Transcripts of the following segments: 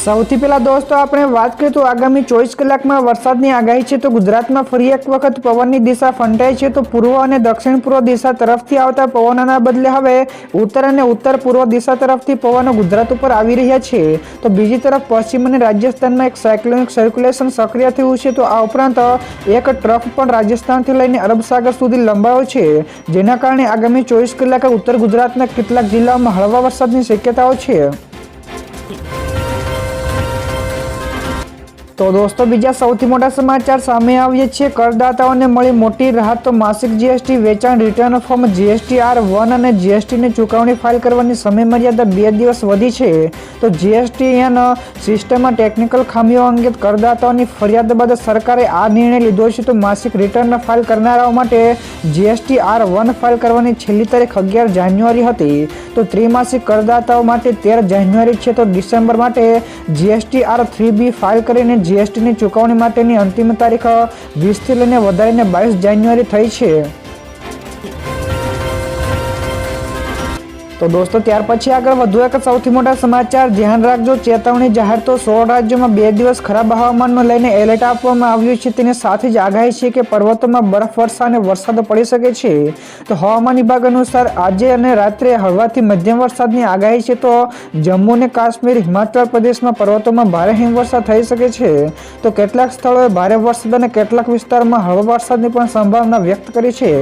સૌથી પહેલાં દોસ્તો, આપણે વાત કરીએ તો આગામી ચોવીસ કલાકમાં વરસાદની આગાહી છે તો ગુજરાતમાં ફરી એક વખત પવનની દિશા ફંટાઈ છે તો પૂર્વ અને દક્ષિણ પૂર્વ દિશા તરફથી આવતા પવનોના બદલે હવે ઉત્તર અને ઉત્તર પૂર્વ દિશા તરફથી પવનો ગુજરાત ઉપર આવી રહ્યા છે. તો બીજી તરફ પશ્ચિમ અને રાજસ્થાનમાં એક સાયક્લોનિક સર્ક્યુલેશન સક્રિય થયું છે તો આ ઉપરાંત એક ટ્રફ પણ રાજસ્થાનથી લઈને અરબ સાગર સુધી લંબાયો છે. જેના કારણે આગામી ચોવીસ કલાકે ઉત્તર ગુજરાતના કેટલાક જિલ્લાઓમાં હળવા વરસાદની શક્યતાઓ છે. તો દોસ્તો, બીજા સૌથી મોટા સમાચાર સામે આવીએ છીએ. કરદાતાઓને મળી મોટી રાહત તો માસિક જીએસટી વેચાણ return form GST R one અને જીએસટીની ચૂકવણી ફાઇલ કરવાની સમયમર્યાદા બે દિવસ વધી છે. તો જીએસટી એન સિસ્ટમમાં ટેકનિકલ ખામીઓ અંગે કરદાતાઓની ફરિયાદ બાદ સરકારે આ નિર્ણય લીધો છે. તો માસિક રિટર્ન ફાઇલ કરનારાઓ માટે જીએસટી આર વન ફાઇલ કરવાની છેલ્લી તારીખ અગિયાર જાન્યુઆરી હતી. તો ત્રિમાસિક કરદાતાઓ માટે તેર જાન્યુઆરી છે. તો ડિસેમ્બર માટે GST R three B file કરીને જીએસટીની ચૂકવણી માટેની અંતિમ તારીખ વીસથી લઈને વધારીને બાવીસ જાન્યુઆરી થઈ છે. તો દોસ્તો, ત્યાર પછી આગળ વધુ એક સૌથી મોટા સમાચાર. ધ્યાન રાખજો, ચેતવણી જાહેર તો સોળ રાજ્યોમાં બે દિવસ ખરાબ હવામાનને લઈને એલર્ટ આપવામાં આવ્યું છે. તેની સાથે જ આગાહી છે કે પર્વતોમાં બરફ, વર્ષા અને વરસાદ પડી શકે છે. તો હવામાન વિભાગ અનુસાર આજે અને રાત્રે હળવાથી મધ્યમ વરસાદની આગાહી છે. તો જમ્મુ અને કાશ્મીર, હિમાચલ પ્રદેશમાં પર્વતોમાં ભારે હિમવર્ષા થઈ શકે છે. તો કેટલાક સ્થળોએ ભારે વરસાદ અને કેટલાક વિસ્તારમાં હળવા વરસાદની પણ સંભાવના વ્યક્ત કરી છે.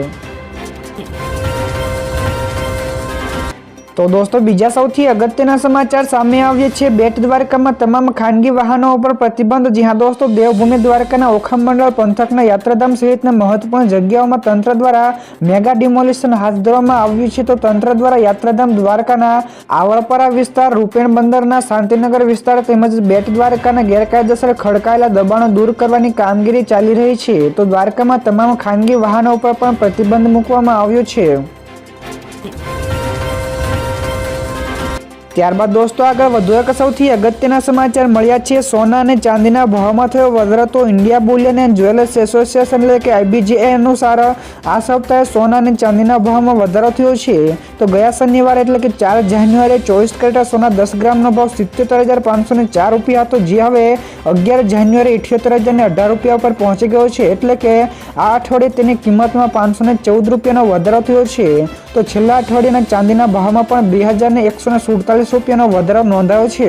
તો દોસ્તો, બીજા સૌથી અગત્યના સમાચાર સામે આવ્યા છે. બેટ દ્વારકામાં તમામ ખાનગી વાહનો ઉપર પ્રતિબંધ. જ્યાં દોસ્તો, દેવભૂમિ દ્વારકાના ઓખમ મંડળ પંથકના યાત્રાધામ સહિતના મહત્વપૂર્ણ જગ્યાઓમાં તંત્ર દ્વારા મેગા ડિમોલિશન હાથ ધરવામાં આવ્યું છે. તો તંત્ર દ્વારા યાત્રાધામ દ્વારકાના આવળપરા વિસ્તાર, રૂપેણ બંદરના શાંતિનગર વિસ્તાર તેમજ બેટ દ્વારકાના ગેરકાયદેસર ખડકાયેલા દબાણો દૂર કરવાની કામગીરી ચાલી રહી છે. તો દ્વારકામાં તમામ ખાનગી વાહનો ઉપર પણ પ્રતિબંધ મૂકવામાં આવ્યો છે. ત્યારબાદ દોસ્તો આગળ વધુ એક સૌથી અગત્યના સમાચાર મળ્યા છે. સોના અને ચાંદીના ભાવમાં થયો વધારો India bullion and jewellers association એટલે કે આઈબીજીએ અનુસાર આ સપ્તાહે સોના અને ચાંદીના ભાવમાં વધારો થયો છે. તો ગયા શનિવારે એટલે કે ચાર જાન્યુઆરીએ ચોવીસ કેરેટ સોના દસ ગ્રામનો ભાવ સિત્તેર હજાર પાંચસો ચાર રૂપિયા હતો. જે હવે અગિયાર જાન્યુઆરી ઇઠ્યોતેર હજાર ને અઢાર રૂપિયા પર પહોંચી ગયો છે. એટલે કે આ અઠવાડિયે તેની કિંમતમાં પાંચસો ચૌદ રૂપિયાનો વધારો થયો છે. તો છેલ્લા અઠવાડિયાના ચાંદીના ભાવમાં પણ બે હજારને એકસો સુડતાલીસ રૂપિયાનો વધારો નોંધાયો છે.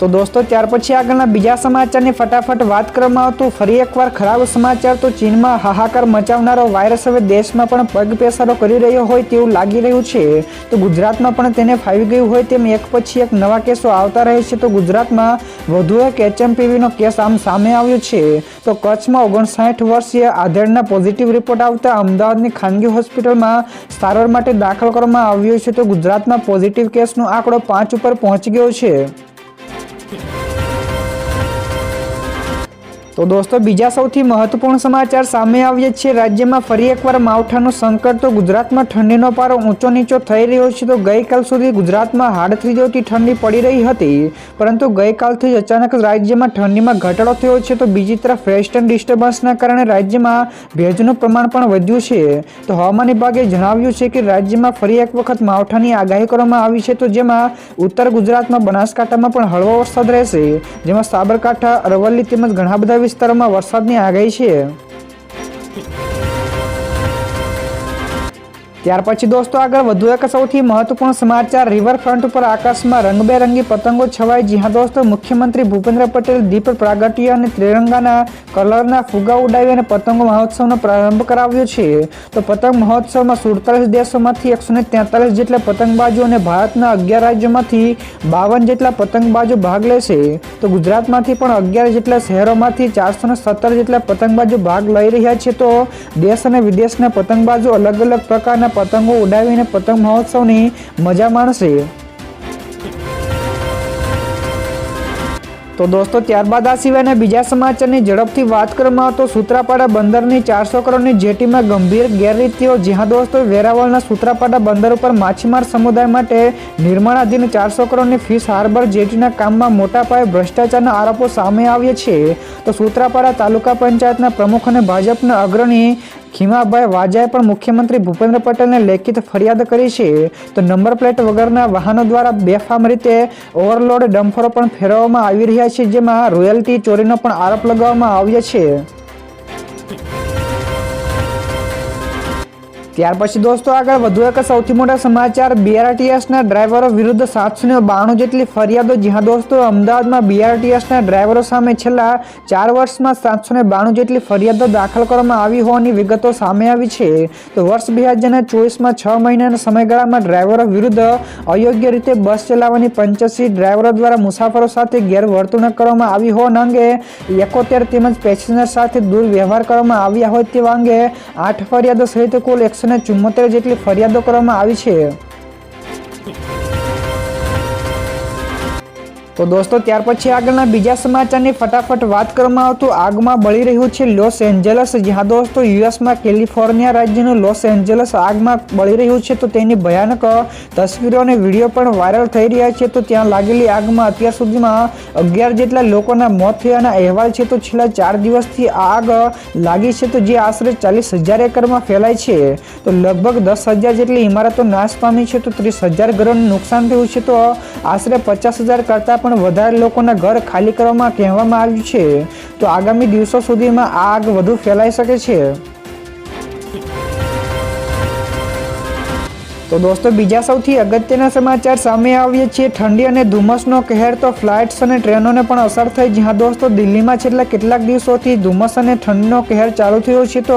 તો દોસ્તો, ત્યાર પછી આગળના બીજા સમાચારની ફટાફટ વાત કરવામાં આવતું. ફરી એકવાર ખરાબ સમાચાર તો ચીનમાં હાહાકાર મચાવનારો વાયરસ હવે દેશમાં પણ પગ પેસારો કરી રહ્યો હોય તેવું લાગી રહ્યું છે. તો ગુજરાતમાં પણ તેને ફાવી ગયું હોય તેમ એક પછી એક નવા કેસો આવતા રહે છે. તો ગુજરાતમાં વધુ એક એચએમપીવીનો કેસ આમ સામે આવ્યો છે. તો કચ્છમાં ઓગણસાઠ વર્ષીય આધેડના પોઝિટિવ રિપોર્ટ આવતા અમદાવાદની ખાનગી હોસ્પિટલમાં સારવાર માટે દાખલ કરવામાં આવ્યો છે. તો ગુજરાતમાં પોઝિટિવ કેસનો આંકડો પાંચ ઉપર પહોંચી ગયો છે. Thank you. તો દોસ્તો, બીજા સૌથી મહત્વપૂર્ણ સમાચાર સામે આવીએ છીએ રાજ્યમાં ફરી એકવાર માવઠાનું સંકટ, તો ગુજરાતમાં ઠંડીનો પારો ઊંચો નીચો થઈ રહ્યો છે, તો ગઈકાલ સુધી ગુજરાતમાં હાડથી જેવી ઠંડી પડી રહી હતી. પરંતુ ગઈકાલથી અચાનક રાજ્યમાં ઠંડીમાં ઘટાડો થયો છે, તો બીજી તરફ વેસ્ટર્ન ડિસ્ટર્બન્સના કારણે રાજ્યમાં ભેજનું પ્રમાણ પણ વધ્યું છે. તો હવામાન વિભાગે જણાવ્યું છે કે રાજ્યમાં ફરી એક વખત માવઠાની આગાહી કરવામાં આવી છે, તો જેમાં ઉત્તર ગુજરાતમાં બનાસકાંઠામાં પણ હળવો વરસાદ રહેશે. જેમાં સાબરકાંઠા, અરવલ્લી તેમજ ઘણા બધા વિસ્તારોમાં વરસાદની આગાહી છે. ત્યાર પછી દોસ્તો આગળ વધુ એક સૌથી મહત્વપૂર્ણ સમાચાર રિવરફ્રન્ટ ઉપર આકાશમાં રંગબેરંગી પતંગો છવાય જ્યાં દોસ્તો મુખ્યમંત્રી ભૂપેન્દ્ર પટેલ દીપ પ્રાગટ્ય અને ત્રિરંગાના કલરના ફુગા ઉડાવી અને પતંગો મહોત્સવનો પ્રારંભ કરાવ્યો છે. તો પતંગ મહોત્સવમાં સુડતાલીસ દેશોમાંથી એકસો ને તેતાલીસ જેટલા પતંગબાજો અને ભારતના અગિયાર રાજ્યોમાંથી બાવન જેટલા પતંગબાજો ભાગ લેશે તો ગુજરાતમાંથી પણ અગિયાર જેટલા શહેરોમાંથી ચારસો ને સત્તર જેટલા પતંગબાજો ભાગ લઈ રહ્યા છે. તો દેશ અને વિદેશના પતંગબાજો અલગ અલગ પ્રકારના પતંગો ઉડાવીને પતંગ મહોત્સવની મજા માણશે. તો દોસ્તો, ત્યારબાદ આ સિવાયના બીજા સમાચારની ઝડપથી વાત કરવામાં તો સૂત્રાપાડા બંદરની ચારસો કરોડની જેટીમાં ગંભીર ગેરરીતિઓ, જ્યાં દોસ્તો વેરાવળના સૂત્રાપાડા બંદર ઉપર માછીમાર સમુદાય માટે નિર્માણાધીન ચારસો કરોડની ફિશ હાર્બર જેટીના કામમાં મોટા પાયે ભ્રષ્ટાચારના આરોપો સામે આવ્યા છે. તો સૂત્રાપાડા તાલુકા પંચાયતના પ્રમુખ અને ભાજપના અગ્રણી ખીમાભાઈ વાજાએ પણ મુખ્યમંત્રી ભૂપેન્દ્ર પટેલને લેખિત ફરિયાદ કરી છે. તો નંબર પ્લેટ વગરના વાહનો દ્વારા બેફામ રીતે ઓવરલોડ ડમ્ફરો પણ ફેરવવામાં આવી રહ્યા છે, જેમાં રોયલ્ટી ચોરીનો પણ આરોપ લગાવવામાં આવ્યો છે. ત્યાર પછી દોસ્તો આગળ વધુ એક સૌથી મોટા સમાચાર. બીઆરટીએસના ડ્રાઈવરો વિરુદ્ધ સાતસો બાણું જેટલી ફરિયાદો જ્યાં દોસ્તો અમદાવાદમાં બીઆરટીએસના ડ્રાઈવરો સામે છેલ્લા ચાર વર્ષમાં સાતસો બાણું જેટલી ફરિયાદો દાખલ કરવામાં આવી હોવાની વિગતો સામે આવી છે. તો વર્ષ બે હજાર ચોવીસમાં છ મહિનાના સમયગાળામાં ડ્રાઈવરો વિરુદ્ધ અયોગ્ય રીતે બસ ચલાવવાની પંચ્યાસી ડ્રાઈવરો દ્વારા મુસાફરો સાથે ગેરવર્તણૂક કરવામાં આવી હોવાના અંગે એકોતેર તેમજ પેસેન્જર સાથે દુર્વ્યવહાર કરવામાં આવ્યા હોય તેવા અંગે આઠ ફરિયાદો સહિત કુલ એકસો ચુમ્મોતેર જેટલી ફરિયાદો કરવામાં આવી છે. તો દોસ્તો, ત્યાર પછી આગળના બીજા સમાચારની ફટાફટ વાત કરવામાં આવતું. આગમાં બળી રહ્યું છે લોસ એન્જલસ. જ્યાં દોસ્તો, યુએસમાં કેલિફોર્નિયા રાજ્યનું લોસ એન્જલસ આગમાં બળી રહ્યું છે, તો તેની ભયાનક તસવીરો અને વીડિયો પણ વાયરલ થઈ રહ્યા છે. તો ત્યાં લાગેલી આગમાં અત્યાર સુધીમાં અગિયાર જેટલા લોકોના મોત થયાના અહેવાલ છે, તો છેલ્લા ચાર દિવસથી આગ લાગી છે, તો જે આશરે ચાલીસ હજાર એકરમાં ફેલાય છે. તો લગભગ દસ હજાર જેટલી ઇમારતો નાશ પામી છે, તો ત્રીસ હજાર ઘરોનું નુકસાન થયું છે, તો આશરે પચાસ હજાર કરતાં પણ વધારે લોકોના ઘર ખાલી કરવામાં કહેવામાં આવ્યું છે. તો આગામી દિવસો સુધીમાં આગ વધુ ફેલાઈ શકે છે. તો દોસ્તો, બીજા સૌથી અગત્યના સમાચાર સામે આવીએ છીએ. ઠંડી અને ધુમ્મસનો કહેર તો ફ્લાઇટ્સ અને ટ્રેનોને પણ અસર થઈ. જ્યાં દોસ્તો, દિલ્હીમાં છેલ્લા કેટલાક દિવસોથી ધુમ્મસ અને ઠંડીનો કહેર ચાલુ થયો છે, તો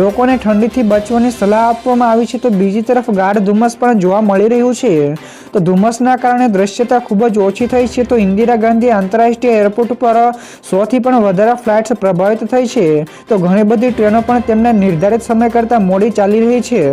લોકોને ઠંડીથી બચવાની સલાહ આપવામાં આવી છે. તો બીજી તરફ ગાઢ ધુમ્મસ પણ જોવા મળી રહ્યું છે. તો ધુમ્મસના કારણે દ્રશ્યતા ખૂબ જ ઓછી થઈ છે. તો ઇન્દિરા ગાંધી આંતરરાષ્ટ્રીય એરપોર્ટ પર સોથી પણ વધારે ફ્લાઇટ્સ પ્રભાવિત થઈ છે. તો ઘણી બધી ટ્રેનો પણ તેમના નિર્ધારિત સમય કરતાં મોડી ચાલી રહી છે.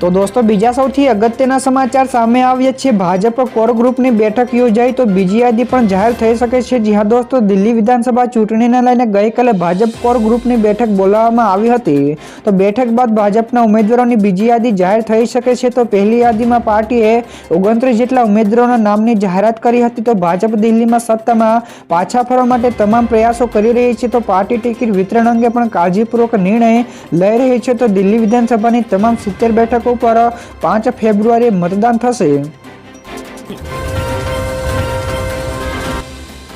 તો દોસ્તો, બીજા સૌથી અગત્યના સમાચાર સામે આવ્યા છે. ભાજપ કોર ગ્રુપની બેઠક યોજાઈ તો બીજી યાદી પણ જાહેર થઈ શકે છે. જ્યાં દોસ્તો, દિલ્હી વિધાનસભા ચૂંટણીને લઈને ગઈકાલે ભાજપ કોર ગ્રુપની બેઠક બોલાવવામાં આવી હતી. તો બેઠક બાદ ભાજપના ઉમેદવારોની બીજી યાદી જાહેર થઈ શકે છે. તો પહેલી યાદીમાં પાર્ટીએ ઓગણત્રીસ જેટલા ઉમેદવારોના નામની જાહેરાત કરી હતી. તો ભાજપ દિલ્હીમાં સત્તામાં પાછા ફરવા માટે તમામ પ્રયાસો કરી રહી છે. તો પાર્ટી ટિકિટ વિતરણ અંગે પણ કાળજીપૂર્વક નિર્ણય લઈ રહી છે. તો દિલ્હી વિધાનસભાની તમામ સિત્તેર બેઠકો પર પાંચ ફેબ્રુઆરીએ મતદાન થશે.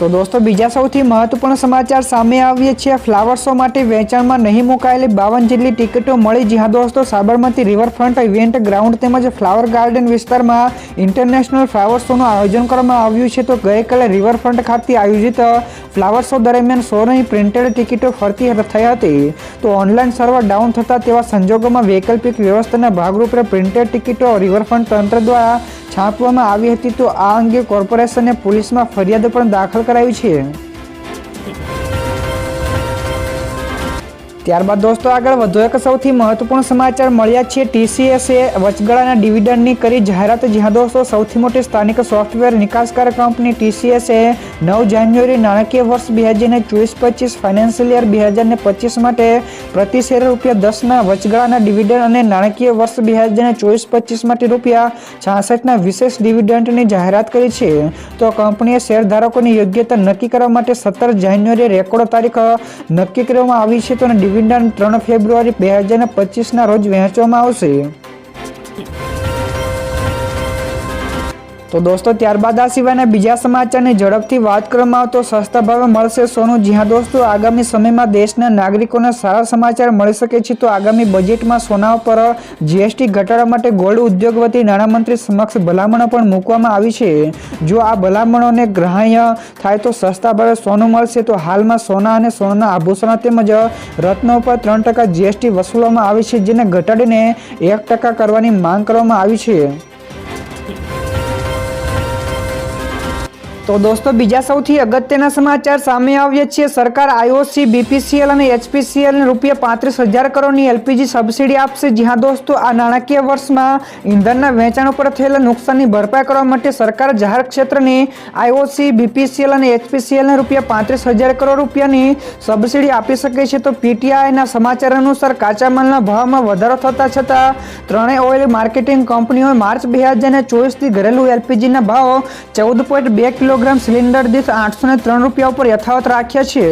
તો દોસ્તો, બીજા સૌથી મહત્વપૂર્ણ સમાચાર સામે આવીએ છીએ. ફ્લાવર શો માટે વેચાણમાં નહીં મુકાયેલી બાવન જેટલી ટિકિટો મળી. જ્યાં દોસ્તો, સાબરમતી રિવરફ્રન્ટ ઇવેન્ટ ગ્રાઉન્ડ તેમજ ફ્લાવર ગાર્ડન વિસ્તારમાં ઇન્ટરનેશનલ ફ્લાવર શોનું આયોજન કરવામાં આવ્યું છે. તો ગઈકાલે રિવરફ્રન્ટ ખાતે આયોજિત ફ્લાવર શો દરમિયાન શોની પ્રિન્ટેડ ટિકિટો ફરતી થઈ હતી. તો ઓનલાઈન સર્વર ડાઉન થતા તેવા સંજોગોમાં વૈકલ્પિક વ્યવસ્થાના ભાગરૂપે પ્રિન્ટેડ ટિકિટો રિવરફ્રન્ટ તંત્ર દ્વારા છાપવામાં આવી હતી. તો આ અંગે કોર્પોરેશને પોલીસમાં ફરિયાદ પણ દાખલ કરાવી છે ત્યારબાદ દોસ્તો આગળ વધુ એક સૌથી મહત્વપૂર્ણ સમાચાર મળ્યા છે. ટીસીએસએ વચગાળાના ડિવિડન્ડની કરી જાહેરાત, જ્યાં દોસ્તો સૌથી મોટી સ્થાનિક સોફ્ટવેર નિકાસકાર કંપની ટીસીએસે નવ જાન્યુઆરી નાણાકીય વર્ષ બે હજાર ચોવીસ પચીસ ફાઇનાન્શિયલ યર બે હજાર પચીસ માટે પ્રતિ શેર રૂપિયા દસના વચગાળાના ડિવિડન્ડ અને નાણાકીય વર્ષ બે હજાર ચોવીસ પચીસ માટે રૂપિયા છાસઠના વિશેષ ડિવિડન્ડની જાહેરાત કરી છે. તો કંપનીએ શેરધારકોની યોગ્યતા નક્કી કરવા માટે સત્તર જાન્યુઆરી રેકોર્ડ તારીખ નક્કી કરવામાં આવી છે. તો ડિવિડન્ડ ત્રણ ફેબ્રુઆરી બે હજાર પચીસના રોજ વહેંચવામાં આવશે. તો દોસ્તો, ત્યારબાદ આ સિવાયના બીજા સમાચારની ઝડપથી વાત કરવામાં આવે તો સસ્તા ભાવે મળશે સોનું. જ્યાં દોસ્તો, આગામી સમયમાં દેશના નાગરિકોને સારા સમાચાર મળી શકે છે. તો આગામી બજેટમાં સોના પર જીએસટી ઘટાડવા માટે ગોલ્ડ ઉદ્યોગ વતી નાણામંત્રી સમક્ષ ભલામણો પણ મૂકવામાં આવી છે. જો આ ભલામણોને ગ્રાહ્ય થાય તો સસ્તા ભાવે સોનું મળશે. તો હાલમાં સોના અને સોનાના આભૂષણો તેમજ રત્નો પર ત્રણ ટકા જીએસટી વસૂલવામાં આવે છે, જેને ઘટાડીને એક ટકા કરવાની માંગ કરવામાં આવી છે. તો દોસ્તો, બીજા સૌથી અગત્યના સમાચાર સામે આવ્યા છે. સરકાર આઈઓસી, બીપીસીએલ અને એચપીસીએલને રૂપિયા પાંત્રીસ હજાર કરોડની એલપીજી સબસિડી આપશે. જ્યાં દોસ્તો, આ નાણાકીય વર્ષમાં ઇંધણના વેચાણ ઉપર થયેલા નુકસાનની ભરપાઈ કરવા માટે સરકાર જાહેર ક્ષેત્રને આઈઓસી, બીપીસીએલ અને એચપીસીએલને રૂપિયા પાંત્રીસ હજાર કરોડ રૂપિયાની સબસિડી આપી શકે છે. તો પીટીઆઈના સમાચાર અનુસાર કાચા માલના ભાવમાં વધારો થતાં છતાં, ત્રણેય ઓઇલ માર્કેટિંગ કંપનીઓએ માર્ચ બે હજાર ચોવીસથી ઘરેલું એલપીજીના ભાવ ચૌદ પોઈન્ટ બે કિલોગ્રામ સિલિન્ડર દીઠ આઠસો ને ત્રણ રૂપિયા ઉપર યથાવત રાખ્યા છે